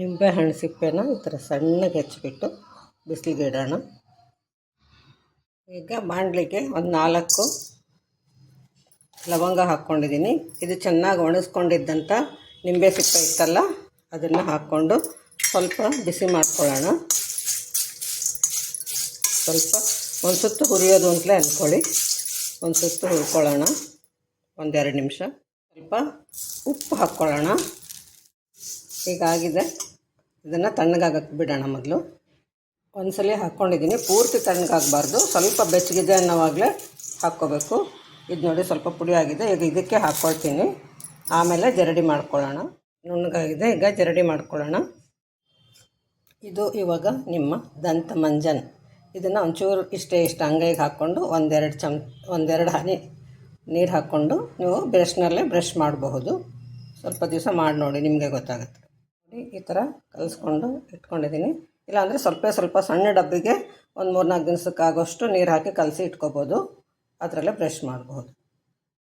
ನಿಂಬೆಹಣ್ಣು ಸಿಪ್ಪೆನ ಈ ಥರ ಸಣ್ಣಗೆ ಹೆಚ್ಚಿಬಿಟ್ಟು ಬಿಸಿಲಿಗೆ ಇಡೋಣ ಈಗ ಬಾಣಲಿಗೆ ಒಂದು ನಾಲ್ಕು ಲವಂಗ ಹಾಕ್ಕೊಂಡಿದ್ದೀನಿ. ಇದು ಚೆನ್ನಾಗಿ ಒಣಗಿಸ್ಕೊಂಡಿದ್ದಂಥ ನಿಂಬೆ ಸಿಪ್ಪೆ ಇತ್ತಲ್ಲ, ಅದನ್ನು ಹಾಕ್ಕೊಂಡು ಸ್ವಲ್ಪ ಬಿಸಿ ಮಾಡ್ಕೊಳ್ಳೋಣ. ಸ್ವಲ್ಪ ಒಂದು ಸುತ್ತು ಹುರಿಯೋದು ಅಂತಲೇ ಅಂದ್ಕೊಳ್ಳಿ ಒಂದು ಸುತ್ತು ಹುರ್ಕೊಳ್ಳೋಣ. ಒಂದೆರಡು ನಿಮಿಷ. ಸ್ವಲ್ಪ ಉಪ್ಪು ಹಾಕ್ಕೊಳ್ಳೋಣ. ಹೀಗಾಗಿದೆ. ಇದನ್ನು ತಣ್ಣಗಾಗಕ್ಕೆ ಬಿಡೋಣ ಮೊದಲು. ಒಂದ್ಸಲ ಹಾಕ್ಕೊಂಡಿದ್ದೀನಿ. ಪೂರ್ತಿ ತಣ್ಣಗಾಗಬಾರ್ದು. ಸ್ವಲ್ಪ ಬೆಚ್ಚಗಿದೆ ಅನ್ನೋವಾಗಲೇ ಹಾಕ್ಕೋಬೇಕು. ಇದು ನೋಡಿ ಸ್ವಲ್ಪ ಪುಡಿ ಆಗಿದೆ. ಈಗ ಇದಕ್ಕೆ ಹಾಕ್ಕೊಳ್ತೀನಿ. ಆಮೇಲೆ ಜರಡಿ ಮಾಡ್ಕೊಳ್ಳೋಣ. ನುಣ್ಣಗಾಗಿದೆ. ಈಗ ಜರಡಿ ಮಾಡ್ಕೊಳ್ಳೋಣ. ಇದು ಇವಾಗ ನಿಮ್ಮ ದಂತ ಮಂಜನ್. ಇದನ್ನು ಒಂಚೂರು ಇಷ್ಟೇ ಇಷ್ಟು ಅಂಗೈಗೆ ಹಾಕ್ಕೊಂಡು ಒಂದೆರಡು ಚಮ್, ಒಂದೆರಡು ಹನಿ ನೀರು ಹಾಕ್ಕೊಂಡು ನೀವು ಬ್ರಷ್ನಲ್ಲೇ ಬ್ರಷ್ ಮಾಡಬಹುದು. ಸ್ವಲ್ಪ ದಿವಸ ಮಾಡಿ ನೋಡಿ ನಿಮಗೆ ಗೊತ್ತಾಗುತ್ತೆ. ಈ ಥರ ಕಲಿಸ್ಕೊಂಡು ಇಟ್ಕೊಂಡಿದ್ದೀನಿ. ಇಲ್ಲಾಂದರೆ ಸ್ವಲ್ಪ ಸ್ವಲ್ಪ ಸಣ್ಣ ಡಬ್ಬಿಗೆ ಒಂದು ಮೂರು ನಾಲ್ಕು ದಿನಸಕ್ಕಾಗೋಷ್ಟು ನೀರು ಹಾಕಿ ಕಲಸಿ ಇಟ್ಕೋಬೋದು. ಅದರಲ್ಲೇ ಬ್ರಷ್ ಮಾಡಬಹುದು